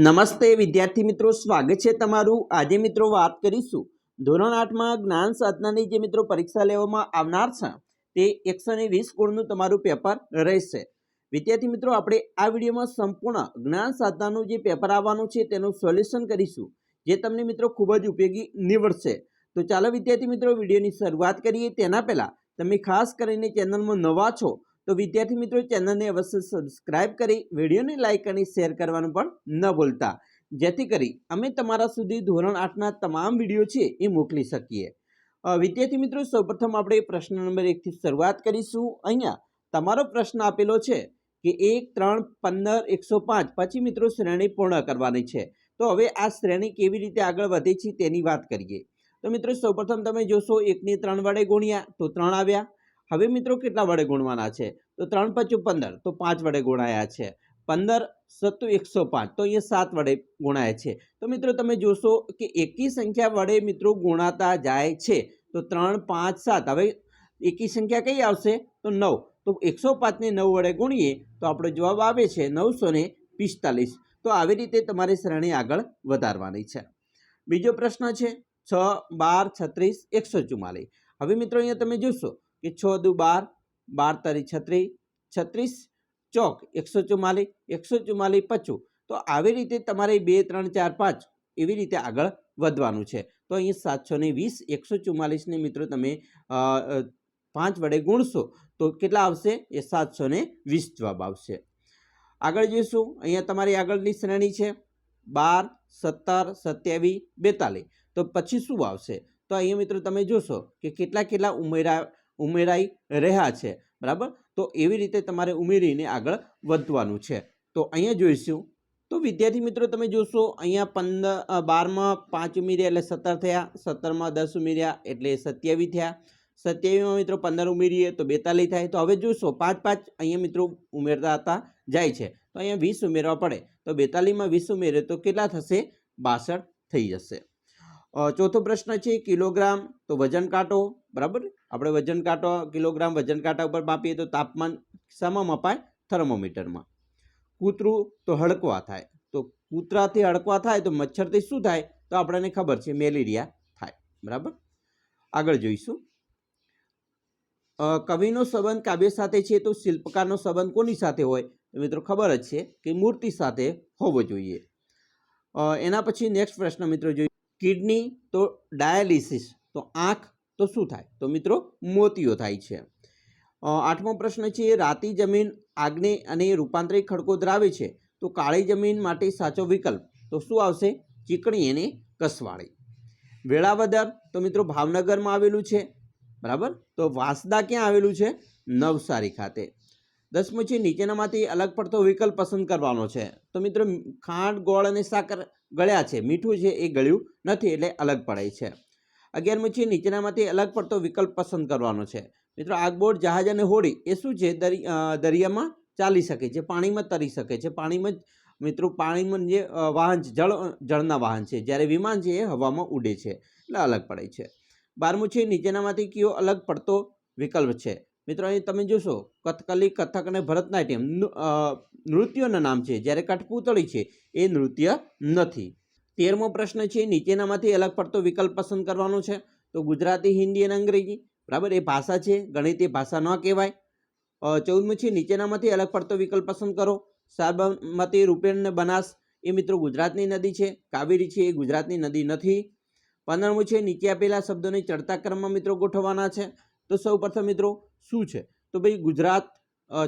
નમસ્તે વિદ્યાર્થી મિત્રો, સ્વાગત છે તમારું. આજે મિત્રો વાત કરીશું ધોરણ આઠમાં જ્ઞાન સાધનાની જે મિત્રો પરીક્ષા લેવામાં આવનાર છે, તે એકસો ને વીસ ગુણનું તમારું પેપર રહેશે. વિદ્યાર્થી મિત્રો, આપણે આ વિડીયોમાં સંપૂર્ણ જ્ઞાન સાધનાનું જે પેપર આવવાનું છે, તેનું સોલ્યુશન કરીશું, જે તમને મિત્રો ખૂબ જ ઉપયોગી નીવડશે. તો ચાલો વિદ્યાર્થી મિત્રો, વિડીયોની શરૂઆત કરીએ. તેના પહેલાં તમે ખાસ કરીને ચેનલમાં નવા છો તો વિદ્યાર્થી મિત્રો ચેનલને અવશ્ય સબસ્ક્રાઇબ કરી, વિડીયોને લાઇક અને શેર કરવાનું પણ ન ભૂલતા. જેથી કરી અમે તમારા સુધી ધોરણ આઠના તમામ વીડિયો છે એ મોકલી શકીએ. વિદ્યાર્થી મિત્રો, સૌપ્રથમ આપણે પ્રશ્ન નંબર એકથી શરૂઆત કરીશું. અહીંયા તમારો પ્રશ્ન આપેલો છે કે એક, ત્રણ, પંદર, એકસો પાંચ, પછી મિત્રો શ્રેણી પૂર્ણ કરવાની છે. તો હવે આ શ્રેણી કેવી રીતે આગળ વધે છે તેની વાત કરીએ. તો મિત્રો, સૌપ્રથમ તમે જોશો એકની ત્રણ વડે ગુણ્યા તો ત્રણ આવ્યા. હવે મિત્રો કેટલા વડે ગુણવાના છે? તો ત્રણ પચું પંદર, તો પાંચ વડે ગુણાયા છે. પંદર સત્તુ એકસો પાંચ, તો અહીંયા સાત વડે ગુણાય છે. તો મિત્રો તમે જોશો કે એકી સંખ્યા વડે મિત્રો ગુણાતા જાય છે. તો ત્રણ પાંચ સાત, હવે એકી સંખ્યા કઈ આવશે? તો નવ. તો એકસો પાંચને નવ વડે ગુણીએ તો આપણો જવાબ આવે છે નવસો ને પિસ્તાલીસ. તો આવી રીતે તમારે શ્રેણી આગળ વધારવાની છે. બીજો પ્રશ્ન છે છ બાર છત્રીસ એકસો ચુમ્માલીસ હવે મિત્રો અહીંયા તમે જોશો કે છ દુ બાર બાર તારી છત્રીસ છત્રીસ, ચોક, એકસો ચુમ્માલીસ એકસો ચુમ્માલીસ પચું. તો આવી રીતે તમારે બે, ત્રણ, ચાર, પાંચ એવી રીતે આગળ વધવાનું છે. તો અહીં સાતસો ને વીસ, એકસો ચુમ્માલીસને મિત્રો તમે પાંચ વડે ગુણશો તો કેટલા આવશે? એ સાતસો ને વીસ જવાબ આવશે. આગળ જોઈશું. અહીંયા તમારી આગળની શ્રેણી છે. બાર, સત્તર સત્યાવીસ બેતાલીસ. તો પછી શું આવશે? તો અહીંયા મિત્રો તમે જોશો કે કેટલા કેટલા ઉમેરા ઉમેરાઈ રહ્યા છે. બરાબર? તો એવી રીતે તમારે ઉમેરીને આગળ વધવાનું છે. તો અહીંયા જોઈશું. તો વિદ્યાર્થી મિત્રો, તમે જોશો અહીંયા પંદર બારમાં પાંચ ઉમેર્યા એટલે સત્તર થયા. સત્તરમાં દસ ઉમેર્યા એટલે સત્યાવીસ થયા. સત્યાવીસમાં મિત્રો પંદર ઉમેરીએ તો બેતાલીસ થાય. તો હવે જોશો પાંચ પાંચ અહીંયા મિત્રો ઉમેરતા હતા, જાય છે. તો અહીંયા વીસ ઉમેરવા પડે. તો બેતાલીસમાં વીસ ઉમેરે તો કેટલા થશે? બાસઠ થઈ જશે. ચોથો પ્રશ્ન છે કિલોગ્રામ, તો વજન કાંટો, બરાબર? આપણે વજન કાંટો, કિલોગ્રામ વજન કાંટા ઉપર માપીએ તો તાપમાન શામાં મપાય થર્મોમીટરમાં. કૂતરું તો હડકવા થાય. તો કૂતરાથી હડકવા થાય તો મચ્છરથી શું થાય? તો આપણને ખબર છે મેલેરિયા થાય. બરાબર? આગળ જોઈશું. કવિનો સંબંધ કાવ્ય સાથે છે તો શિલ્પકારનો સંબંધ કોની સાથે હોય? મિત્રો ખબર જ છે કે મૂર્તિ સાથે હોવો જોઈએ. એના પછી નેક્સ્ટ પ્રશ્ન મિત્રો જોઈએ કિડની તો ડાયાલિસિસ, તો આંખ તો શું થાય? તો મિત્રો મોતીઓ થાય છે. આઠમો પ્રશ્ન છે, રાતી જમીન આગ્નેય અને રૂપાંતરિત ખડકો ધરાવે છે, તો કાળી જમીન માટે સાચો વિકલ્પ, તો શું આવશે? ચીકણી અને કસવાળી. વેળાવદર, તો મિત્રો ભાવનગરમાં આવેલું છે, બરાબર? તો વાંસદા ક્યાં આવેલું છે? નવસારી ખાતે. દસમું છે, નીચેનામાંથી અલગ પડતો વિકલ્પ પસંદ કરવાનો છે. તો મિત્રો ખાંડ, ગોળ અને સાકર ગળ્યા છે. મીઠું છે એ ગળ્યું નથી એટલે અલગ પડે છે. અગિયારમું છે, નીચેનામાંથી અલગ પડતો વિકલ્પ પસંદ કરવાનો છે. મિત્રો, આગબોટ, જહાજ અને હોડી એ શું છે? દરિ- દરિયામાં ચાલી શકે છે, પાણીમાં તરી શકે છે. પાણીમાં જ, મિત્રો, પાણીમાં જે વાહન છે, જળ જળના વાહન છે. જ્યારે વિમાન છે એ હવામાં ઉડે છે, એટલે અલગ પડે છે. બારમું છે, નીચેનામાંથી કયો અલગ પડતો વિકલ્પ છે? મિત્રો, અહીં તમે જોશો, કથકલી, કથક અને ભરતનાટ્યમ નૃત્યોના નામ છે. જ્યારે કઠપૂતળી છે, એ નૃત્ય નથી. તેરમો પ્રશ્ન છે, નીચેનામાંથી અલગ પડતો વિકલ્પ પસંદ કરવાનો છે. તો ગુજરાતી, હિન્દી અને અંગ્રેજી. બરાબર? એ ભાષા છે, ગણિત એ ભાષા ન કહેવાય. ચૌદમું છે, નીચેનામાંથી અલગ પડતો વિકલ્પ પસંદ કરો. સાબરમતી, રૂપેણ અને બનાસ, એ મિત્રો ગુજરાતની નદી છે. કાવેરી છે, એ ગુજરાતની નદી નથી. પંદરમું છે, નીચે આપેલા શબ્દોને ચડતા ક્રમમાં મિત્રો ગોઠવવાના છે. તો સૌ પ્રથમ મિત્રો, શું છે? તો ભાઈ ગુજરાત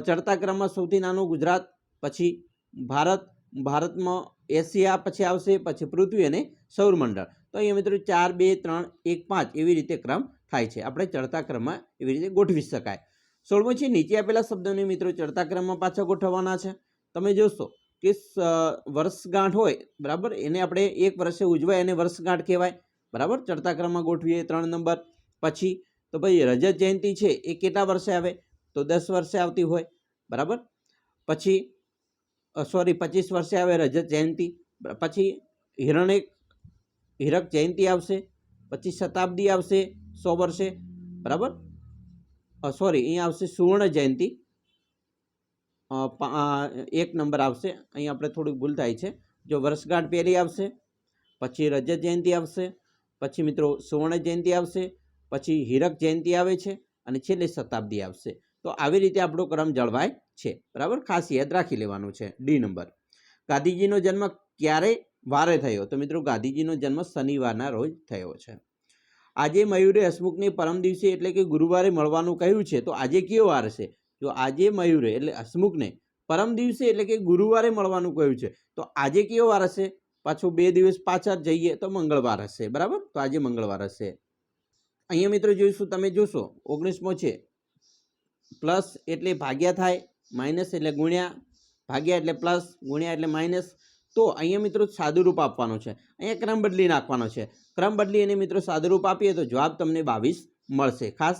ચડતા ક્રમમાં સૌથી નાનું ગુજરાત, પછી ભારત, ભારતમાં એશિયા પછી આવશે, પછી પૃથ્વી અને સૌરમંડળ. તો અહીંયા મિત્રો ચાર, બે, ત્રણ, એક, પાંચ એવી રીતે ક્રમ થાય છે. આપણે ચડતા ક્રમમાં એવી રીતે ગોઠવી શકાય. સોળમું છે, નીચે આપેલા શબ્દોને મિત્રો ચડતા ક્રમમાં પાછા ગોઠવવાના છે. તમે જોશો કે વર્ષગાંઠ હોય, બરાબર? એને આપણે એક વર્ષે ઉજવાય, એને વર્ષગાંઠ કહેવાય. બરાબર? ચડતા ક્રમમાં ગોઠવીએ, ત્રણ નંબર. પછી તો ભાઈ રજત જયંતિ છે, એ કેટલા વર્ષે આવે? તો દસ વર્ષે આવતી હોય, બરાબર? પછી સોરી પચીસ વર્ષે આવે રજત જયંતિ પછી હિરણેક હીરક જયંતિ આવશે, પછી શતાબ્દી આવશે સો વર્ષે, બરાબર? સોરી અહીંયા આવશે સુવર્ણ જયંતિ. એક નંબર આવશે, અહીં આપણે થોડીક ભૂલ થાય છે. જો વર્ષગાંઠ પહેલી આવશે, પછી રજત જયંતિ આવશે, પછી મિત્રો સુવર્ણ જયંતિ આવશે પછી હીરક જયંતિ આવે છે અને છેલ્લે શતાબ્દી આવશે. તો આવી રીતે આપણો ક્રમ જળવાય છે. બરાબર? ખાસ યાદ રાખી લેવાનું છે. D number. ગાંધીજીનો જન્મ ક્યારે? વારે થયો. તો મિત્રો, ગાંધીજીનો જન્મ શનિવારના રોજ થયો છે. આજે મયુરે હસમુખને પરમ દિવસે એટલે કે ગુરુવારે મળવાનું કહ્યું છે. તો આજે કયો વાર છે? જો આજે મયુરે એટલે હસમુખને પરમ દિવસે એટલે કે ગુરુવારે મળવાનું કહ્યું છે. તો આજે કયો વાર હશે? પાછું બે દિવસ પાછળ જઈએ તો મંગળવાર હશે. બરાબર? તો આજે મંગળવાર હશે. અહીંયા મિત્રો જોઈશું, તમે જોશો, ઓગણીસમો છે. પ્લસ એટલે ભાગ્યા થાય, માઇનસ એટલે ગુણ્યા, ભાગ્યા એટલે પ્લસ, ગુણ્યા એટલે માઇનસ. તો અહીંયા મિત્રો સાદુરૂપ આપવાનું છે. અહીંયા ક્રમ બદલી નાખવાનો છે. ક્રમ બદલી અને મિત્રો સાદુરૂપ આપીએ તો જવાબ તમને બાવીસ મળશે. ખાસ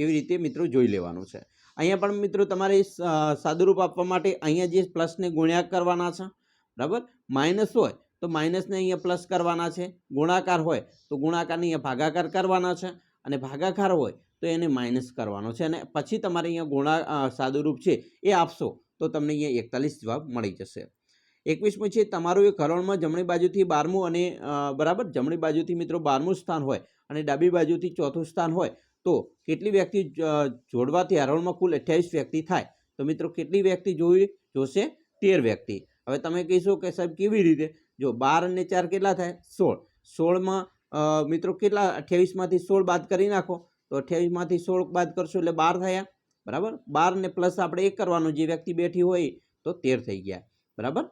એવી રીતે મિત્રો જોઈ લેવાનું છે. અહીંયા પણ મિત્રો તમારે સાદુરૂપ આપવા માટે અહીંયા જે પ્લસને ગુણ્યા કરવાના છે, બરાબર? માઇનસ હોય તો માઇનસને અહીંયા પ્લસ કરવાના છે. ગુણાકાર હોય તો ગુણાકારને અહીંયા ભાગાકાર કરવાના છે. અને ભાગાકાર હોય તો એને માઇનસ કરવાનો છે. અને પછી તમારે અહીંયા ગુણા સાદુરૂપ છે એ આપશો તો તમને અહીંયા એકતાલીસ જવાબ મળી જશે. એકવીસમું છે તમારું એ કરોડમાં જમણી બાજુથી બારમું અને બરાબર જમણી બાજુથી મિત્રો બારમું સ્થાન હોય અને ડાબી બાજુથી ચોથું સ્થાન હોય તો કેટલી વ્યક્તિ જોડવાથી હરોળમાં કુલ અઠ્યાવીસ વ્યક્તિ થાય? તો મિત્રો કેટલી વ્યક્તિ જોઈ, જોશે? તેર વ્યક્તિ. હવે તમે કહીશો કે સાહેબ કેવી રીતે? જો બાર અને ચાર કેટલા થાય? સોળ. સોળમાં મિત્રો કેટલા? અઠ્યાવીસમાંથી સોળ બાદ કરી નાખો. તો અઠ્યાવીસમાંથી સોળ બાદ કરશો એટલે બાર થયા. બરાબર? બારને પ્લસ આપણે એક કરવાનું. જે વ્યક્તિ બેઠી હોય તો તેર થઈ ગયા. બરાબર?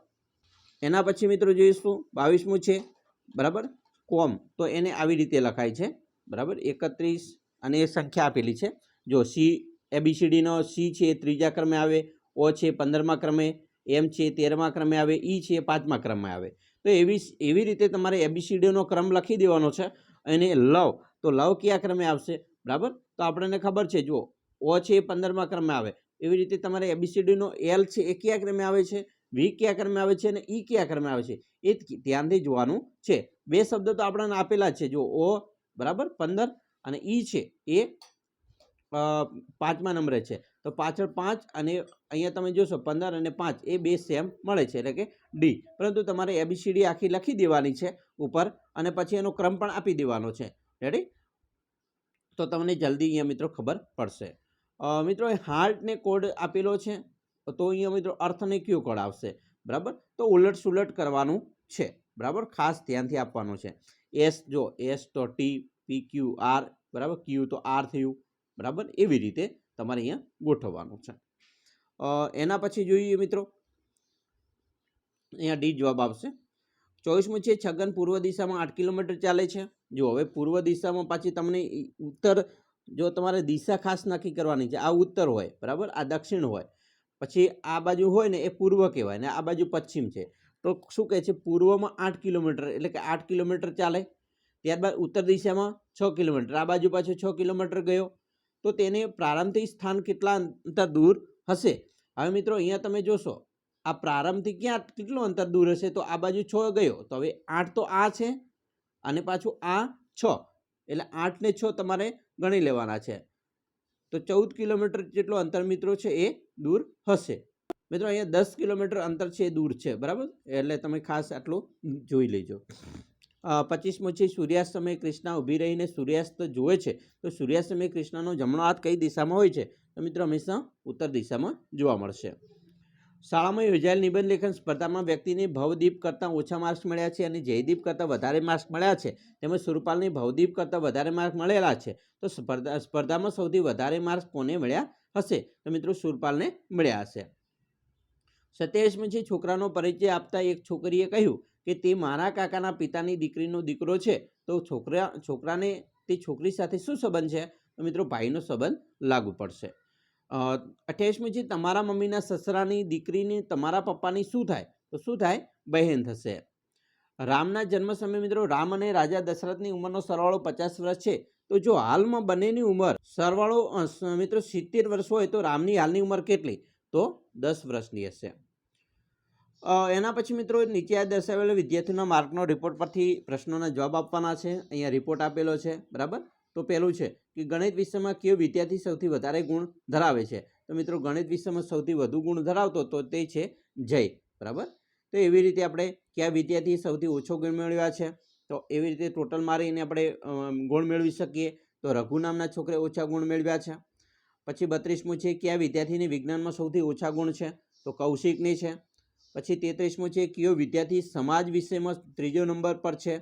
એના પછી મિત્રો જોઈશું. બાવીસમું છે. બરાબર? કોમ. તો એને આવી રીતે લખાય છે. બરાબર? એકત્રીસ અને એ સંખ્યા આપેલી છે. જો સી એબીસીડીનો સી છે ત્રીજા ક્રમે આવે. ઓ છે, પંદરમા ક્રમે. એમ છે, તેરમા ક્રમે આવે. ઈ છે, પાંચમા ક્રમે આવે. તો એવી એવી રીતે તમારે એબીસીડીનો ક્રમ લખી દેવાનો છે અને લવ, તો લવ કયા ક્રમે આવશે? બરાબર? તો આપણને ખબર છે, જુઓ, ઓ છે એ પંદરમા ક્રમે આવે. એવી રીતે તમારે એબીસીડીનો એલ છે એ કયા ક્રમે આવે છે? વી કયા ક્રમે આવે છે અને ઈ કયા ક્રમે આવે છે? એ ધ્યાનથી જોવાનું છે. બે શબ્દ તો આપણને આપેલા છે જો ઓ, બરાબર, પંદર અને ઈ છે એ પાંચમા નંબરે છે. તો પાછળ પાંચ અને અહીંયા તમે જોશો પંદર અને પાંચ, એ બે સેમ મળે છે એટલે કે ડી પરંતુ તમારે એબીસીડી આખી લખી દેવાની છે ઉપર અને પછી એનો ક્રમ પણ આપી દેવાનો છે. રેડી તો તમને જલ્દી અહીંયા મિત્રો ખબર પડશે. મિત્રો હાર્ટને કોડ આપેલો છે, તો અહીંયા મિત્રો અર્થને કયો કોડ આવશે? બરાબર? તો ઉલટ સુલટ કરવાનું છે. બરાબર? ખાસ ધ્યાનથી આપવાનું છે. એસ જો એસ તો ટી પી ક્યુ આર બરાબર? ક્યુ તો આર થયું. બરાબર? એવી રીતે તમારે અહીંયા ગોઠવવાનું છે. એના પછી જોઈએ મિત્રો. અહીંયા ડી જવાબ આવશે. ચોવીસમું છે છગન પૂર્વ દિશામાં આઠ કિલોમીટર ચાલે છે. જો હવે પૂર્વ દિશામાં પાછી તમને ઉત્તર, જો તમારે દિશા ખાસ નક્કી કરવાની છે, આ ઉત્તર હોય, બરાબર? આ દક્ષિણ હોય. પછી આ બાજુ હોય ને એ પૂર્વ કહેવાય ને આ બાજુ પશ્ચિમ છે. તો શું કહે છે? પૂર્વમાં આઠ કિલોમીટર, એટલે કે આઠ કિલોમીટર ચાલે. ત્યારબાદ ઉત્તર દિશામાં છ કિલોમીટર, આ બાજુ પાછો છ કિલોમીટર ગયો. તો તેને પ્રારંભથી સ્થાન કેટલા અંતર દૂર? હશે. હવે મિત્રો, અહીંયા તમે જોશો, આ પ્રારંભથી ક્યાં કેટલું અંતર દૂર હશે? તો આ બાજુ છ ગયો. તો હવે આઠ તો આ છે અને પાછું આ છ. એટલે આઠ ને છ તમારે ગણી લેવાના છે. તો ચૌદ કિલોમીટર જેટલો અંતર મિત્રો છે એ દૂર હશે. મિત્રો, અહીંયા દસ કિલોમીટર અંતર છે એ દૂર છે, બરાબર? એટલે તમે ખાસ આટલું જોઈ લેજો. પચીસમો છે, સૂર્યાસ્ત સમયે કૃષ્ણા ઊભી રહીને સૂર્યાસ્ત જુએ છે. તો સૂર્યાસ્ત સમયે કૃષ્ણનો જમણો હાથ કઈ દિશામાં હોય છે? મિત્રો હંમેશા ઉત્તર દિશામાં જોવા મળશે. શાળામાં યોજાયેલ નિબંધ લેખન સ્પર્ધામાં વ્યક્તિને ભવદીપ કરતાં ઓછા માર્ક્સ મળ્યા છે અને જયદીપ કરતાં વધારે માર્ક્સ મળ્યા છે. તેમજ સુરપાલને ભવદીપ કરતાં વધારે માર્ક મળેલા છે. તો સ્પર્ધા, સ્પર્ધામાં સૌથી વધારે માર્ક્સ કોને મળ્યા હશે? તો મિત્રો સુરપાલને મળ્યા હશે. સત્યાવીસમાં છે, છોકરાનો પરિચય આપતા એક છોકરીએ કહ્યું કે, તે મારા કાકાના પિતાની દીકરીનો દીકરો છે. તો છોકરા, છોકરાને, તે છોકરી સાથે શું સંબંધ છે? તો મિત્રો ભાઈનો સંબંધ લાગુ પડશે. અઠ્યાવીસમી છે તમારા મમ્મીના સસરાની દીકરીની તમારા પપ્પાની શું થાય? તો શું થાય? બહેન થશે. રામના જન્મ સમયે મિત્રો રામ અને રાજા દશરથની ઉંમરનો સરવાળો પચાસ વર્ષ છે. તો જો હાલમાં બંનેની ઉંમર સરવાળો મિત્રો સિત્તેર વર્ષ હોય તો રામની હાલની ઉંમર કેટલી? તો દસ વર્ષની હશે. એના પછી મિત્રો નીચે આ દર્શાવેલો વિદ્યાર્થીના માર્કનો રિપોર્ટ પરથી પ્રશ્નોના જવાબ આપવાના છે. અહીંયા રિપોર્ટ આપેલો છે. બરાબર? તો પહેલું છે કે ગણિત વિષયમાં કયો વિદ્યાર્થી સૌથી વધારે ગુણ ધરાવે છે? તો મિત્રો ગણિત વિષયમાં સૌથી વધુ ગુણ ધરાવતો તો તે છે જય. બરાબર? તો એવી રીતે આપણે કયા વિદ્યાર્થી સૌથી ઓછો ગુણ મેળવ્યા છે? તો એવી રીતે ટોટલ મારીને આપણે ગુણ મેળવી શકીએ. તો રઘુ નામના છોકરે ઓછા ગુણ મેળવ્યા છે. પછી બત્રીસમું છે કયા વિદ્યાર્થીને વિજ્ઞાનમાં સૌથી ઓછા ગુણ છે? તો કૌશિકની છે. પછી તેત્રીસમું છે કયો વિદ્યાર્થી સમાજ વિષયમાં ત્રીજો નંબર પર છે?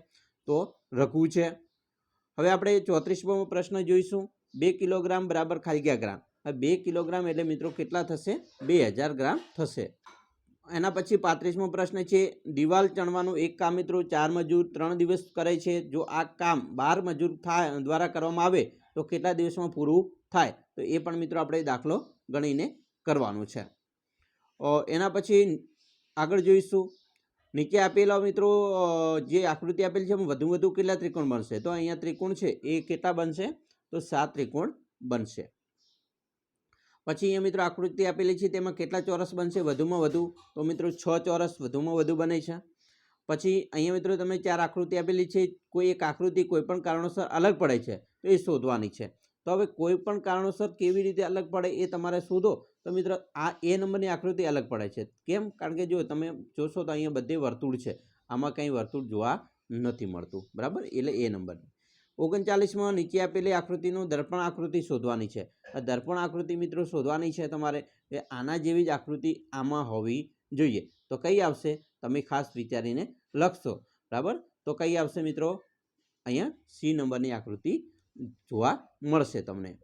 તો રઘુ છે. હવે આપણે ચોત્રીસમો પ્રશ્ન જોઈશું. બે કિલોગ્રામ બરાબર ખાલી ગ્રામ. બે કિલોગ્રામ એટલે મિત્રો કેટલા થશે? બે હજાર ગ્રામ થશે. એના પછી પાંત્રીસમો પ્રશ્ન છે, દિવાલ ચણવાનું એક કામ મિત્રો ચાર મજૂર ત્રણ દિવસ કરે છે. જો આ કામ બાર મજૂર થાય, દ્વારા કરવામાં આવે, તો કેટલા દિવસમાં પૂરું થાય? તો એ પણ મિત્રો આપણે દાખલો ગણીને કરવાનું છે. એના પછી આગળ જોઈશું. નીચે આપેલા મિત્રો જે આકૃતિ આપેલી છે, એમાં વધુ વધુ કેટલા ત્રિકોણ બનશે? તો અહીંયા ત્રિકોણ છે, એ કેટલા બનશે? તો સાત ત્રિકોણ બનશે. પછી અહીંયા મિત્રો આકૃતિ આપેલી છે, તેમાં કેટલા ચોરસ બનશે? વધુમાં વધુ. તો મિત્રો છ ચોરસ વધુમાં વધુ બને છે. પછી અહીંયા મિત્રો તમે ચાર આકૃતિ આપેલી છે, કોઈ એક આકૃતિ કોઈ પણ કારણોસર અલગ પડે છે, તો એ શોધવાની છે. તો હવે કોઈ પણ કારણોસર કેવી રીતે અલગ પડે એ તમારે શોધો. તો મિત્રો, આ એ નંબરની આકૃતિ અલગ પડે છે. કેમ? કારણ કે જો તમે જોશો તો અહીંયા બધે વર્તુળ છે. આમાં કંઈ વર્તુળ જોવા નથી મળતું. બરાબર? એટલે એ નંબર ઓગણચાલીસમાં નીચે આપેલી આકૃતિનું દર્પણ આકૃતિ શોધવાની છે. આ દર્પણ આકૃતિ મિત્રો શોધવાની છે તમારે એ આના જેવી જ આકૃતિ આમાં હોવી જોઈએ. તો કઈ આવશે? તમે ખાસ વિચારીને લખશો. બરાબર? તો કઈ આવશે મિત્રો? અહીંયા સી નંબરની આકૃતિ જોવા મળશે તમને.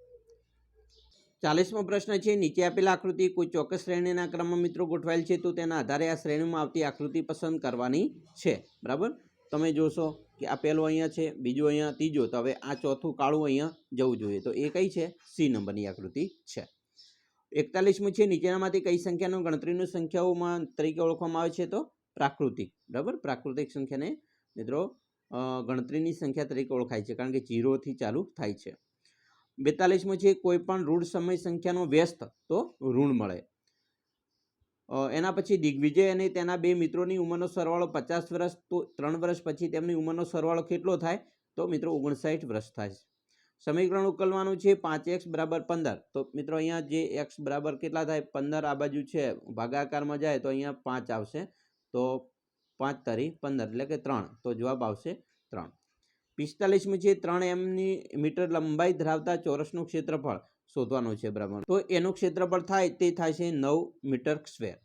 ચાલીસમો પ્રશ્ન છે, નીચે આપેલ આકૃતિ કોઈ ચોક્કસ શ્રેણીના ક્રમમાં મિત્રો ગોઠવાયેલ છે, તો તેના આધારે આ શ્રેણીમાં આવતી આકૃતિ પસંદ કરવાની છે. બરાબર? તમે જોશો કે આ પહેલો અહીંયા છે, બીજો અહીંયા, ત્રીજો. તો હવે આ ચોથું કાળું અહીંયા જવું જોઈએ. તો એ કઈ છે? સી નંબરની આકૃતિ છે. એકતાલીસમું છે, નીચેનામાંથી કઈ સંખ્યાનું ગણતરીનું સંખ્યાઓમાં તરીકે ઓળખવામાં આવે છે તો? પ્રાકૃતિક. બરાબર? પ્રાકૃતિક સંખ્યાને મિત્રો ગણતરીની સંખ્યા તરીકે ઓળખાય છે, કારણ કે જીરોથી ચાલુ થાય છે. બેતાલીસમાં છે કોઈપણ ઋણ સમય સંખ્યાનો વ્યસ્ત, તો ઋણ મળે. એના પછી દિગ્વિજય અને તેના બે મિત્રોની ઉંમરનો સરવાળો પચાસ વર્ષ, તો ત્રણ વર્ષ પછી તેમની ઉંમરનો સરવાળો કેટલો થાય? તો મિત્રો ઓગણસાઠ વર્ષ થાય. સમીકરણ ઉકેલવાનું છે પાંચ એક્સ બરાબર પંદર. તો મિત્રો અહીંયા જે એક્સ બરાબર કેટલા થાય? પંદર આ બાજુ છે, ભાગાકારમાં જાય તો અહીંયા પાંચ આવશે. તો પાંચ તારી પંદર, એટલે કે ત્રણ. તો જવાબ આવશે ત્રણ. પિસ્તાલીસમી છે, ત્રણ એમની મીટર લંબાઈ ધરાવતા ચોરસનું ક્ષેત્રફળ શોધવાનું છે, બરાબર. તો એનું ક્ષેત્રફળ થાય તે થાય છે નવ મીટર સ્ક્વેર.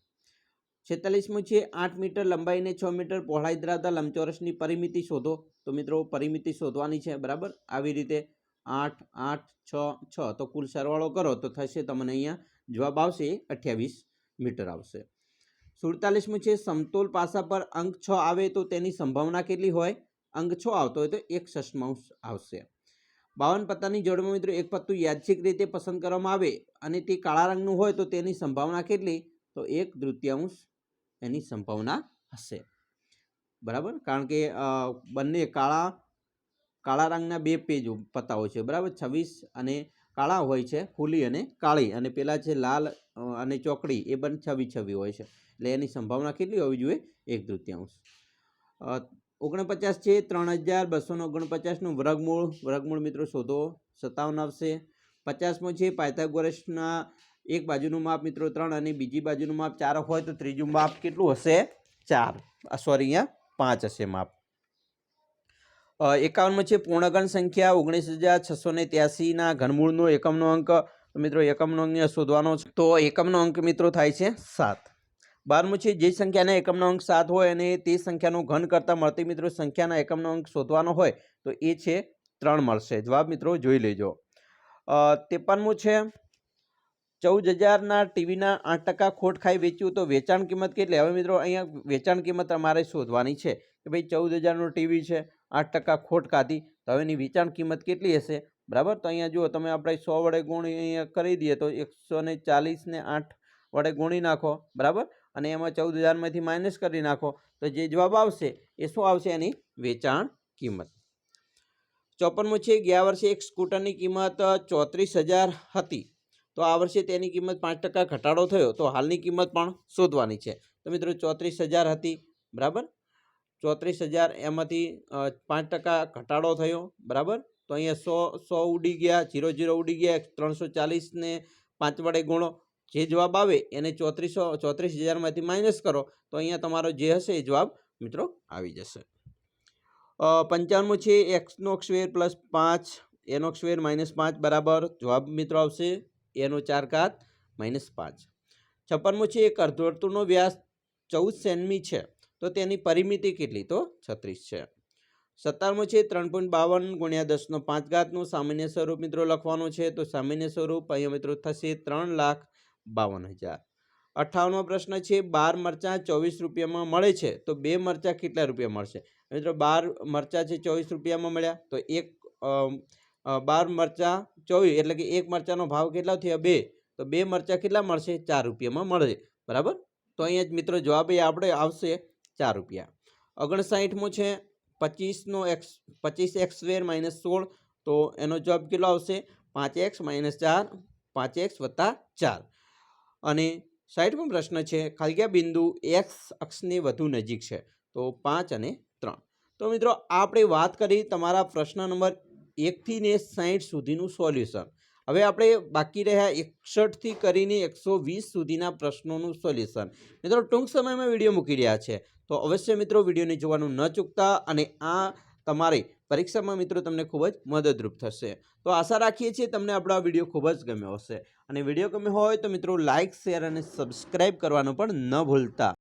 છેતાલીસમું છે, આઠ મીટર લંબાઈને છ મીટર પહોળાઈ ધરાવતા લંબચોરસની પરિમિતિ શોધો. તો મિત્રો, પરિમિતિ શોધવાની છે, બરાબર? આવી રીતે આઠ આઠ, છ છ. તો કુલ સરવાળો કરો, તો થશે તમને અહીંયા જવાબ આવશે અઠ્યાવીસ મીટર આવશે. સુડતાલીસમું છે, સમતોલ પાસા પર અંક છ આવે તો તેની સંભાવના કેટલી હોય? અંક છ આવતો હોય તો એક સષ્માંશ આવશે. બાવન પત્તાની જોડમાં મિત્રો એક પત્તું યાદચ્છિક રીતે પસંદ કરવામાં આવે અને તે કાળા રંગનું હોય તો તેની સંભાવના કેટલી? તો એક તૃતીયાંશ એની સંભાવના હશે. બરાબર? કારણ કે બંને કાળા કાળા રંગના બે પેજ પત્તા હોય છે. બરાબર? છવ્વીસ અને કાળા હોય છે, ફૂલી અને કાળી. અને પેલા છે લાલ અને ચોકડી એ બંને છવી છવી હોય છે. એટલે એની સંભાવના કેટલી હોવી જોઈએ? એક તૃતીયાંશ. ઓગણપચાસ છે, ત્રણ હજાર બસોને ઓગણપચાસનું વર્ગમૂળ. વર્ગમૂળ મિત્રો શોધો. સત્તાવન આવશે. પચાસમો છે, પાયથાગોરસના એક બાજુનું માપ મિત્રો ત્રણ અને બીજી બાજુનું માપ ચાર હોય તો ત્રીજું માપ કેટલું હશે? ચાર. સોરી, અહીંયા પાંચ હશે માપ. એકાવનમાં છે પૂર્ણગણ સંખ્યા ઓગણીસ હજાર છસો ને ત્યાસીના ઘનમૂળનો એકમનો અંક. મિત્રો, એકમનો અંક શોધવાનો છે. તો એકમનો અંક મિત્રો થાય છે સાત. બારમું છે, જે સંખ્યાના એકમનો અંક સાત હોય અને તે સંખ્યાનો ઘન કરતાં મળતી મિત્રો સંખ્યાના એકમનો અંક શોધવાનો હોય, તો એ છે ત્રણ મળશે. જવાબ મિત્રો જોઈ લેજો. ત્રેપનમું છે ચૌદ હજારના ટીવીના આઠ ટકા ખોટ ખાઈ વેચ્યું તો વેચાણ કિંમત કેટલી? હવે મિત્રો, અહીંયા વેચાણ કિંમત તમારે શોધવાની છે કે ભાઈ ચૌદ હજારનું ટીવી છે આઠ ટકા ખોટ કાઢી. તો હવે એની વેચાણ કિંમત કેટલી હશે? બરાબર? તો અહીંયા જુઓ, તમે આપણે સો વડે ગુણી અહીંયા કરી દઈએ તો એકસો ને ચાલીસ ને આઠ વડે ગુણી નાખો. બરાબર? અને એમાં ચૌદ હજારમાંથી માઇનસ કરી નાખો. તો જે જવાબ આવશે, એ શું આવશે એની વેચાણ કિંમત? ચોપનમું છે ગયા વર્ષે એક સ્કૂટરની કિંમત ચોત્રીસ હજાર હતી. તો આ વર્ષે તેની કિંમત પાંચ ટકા ઘટાડો થયો. તો હાલની કિંમત પણ શોધવાની છે. તો મિત્રો, ચોત્રીસ હજાર હતી. બરાબર? ચોત્રીસ હજાર એમાંથી પાંચ ટકા ઘટાડો થયો, બરાબર? તો અહીંયા સો સો ઉડી ગયા જીરો જીરો ઉડી ગયા ત્રણસો ચાલીસને પાંચ વડે ગુણો. જે જવાબ આવે એને ચોત્રીસો, ચોત્રીસ હજારમાંથી માઇનસ કરો, તો અહીંયા તમારો જે હશે એ જવાબ, મિત્રો, આવી જશે. પંચાણું છે એક્સનો સ્ક્વેર પ્લસ પાંચ એનો સ્ક્વેર માઇનસ પાંચ, બરાબર? જવાબ મિત્રો આવશે એનો ચાર ઘાત માઇનસ પાંચ. છપ્પનમું છે, એક અર્ધવર્તુળનો વ્યાસ ચૌદ સેન્મી છે. તો તેની પરિમિતિ કેટલી? તો છત્રીસ છે. સત્તાવનમું છે, ત્રણ પોઈન્ટ બાવન ગુણ્યા દસનો પાંચ ઘાતનું સામાન્ય સ્વરૂપ મિત્રો લખવાનું છે. તો સામાન્ય સ્વરૂપ અહીંયા મિત્રો થશે ત્રણ લાખ બાવન હજાર. અઠ્ઠાવનમો પ્રશ્ન છે, બાર મરચાં ચોવીસ રૂપિયામાં મળે છે? તો બે મરચાં કેટલા રૂપિયા મળશે? મિત્રો બાર મરચાં છે, ચોવીસ રૂપિયામાં મળ્યા. તો એક બાર મરચાં ચોવીસ, એટલે કે એક મરચાંનો ભાવ કેટલા થયા? બે. તો બે મરચાં કેટલા મળશે? ચાર રૂપિયામાં મળે. બરાબર? તો અહીંયા જ મિત્રો જવાબ એ આપણે આવશે. ચાર રૂપિયા. ઓગણસાઠમો છે, પચીસનો એક્સ, પચીસ એક્સ સ્વેર માઇનસ સોળ, તો એનો જવાબ કેટલો આવશે? પાંચ એક્સ માઇનસ ચાર, પાંચ એક્સ વત્તા ચાર. અને સાઠમો પ્રશ્ન છે ખાલગ્યા બિંદુ એક્સ અક્ષની વધુ નજીક છે? તો પાંચ અને ત્રણ. તો મિત્રો, આપણે વાત કરી તમારા પ્રશ્ન નંબર એકથી ને સાઠ સુધીનું સોલ્યુશન. હવે આપણે બાકી રહ્યા એકસઠથી કરીને એકસો વીસ સુધીના પ્રશ્નોનું સોલ્યુશન. મિત્રો, ટૂંક સમયમાં વીડિયો મૂકી રહ્યા છે. તો અવશ્ય મિત્રો, વિડીયોને જોવાનું ન ચૂકતા અને આ તમારી પરીક્ષામાં મિત્રો તમને ખૂબ જ મદદરૂપ થશે. તો આશા રાખીએ છીએ તમને આપણો આ વીડિયો ખૂબ જ ગમ્યો હશે. અને વીડિયો ગમ્યો હોય તો મિત્રો, લાઇક, શેર અને સબસ્ક્રાઈબ કરવાનું પણ ન ભૂલતા.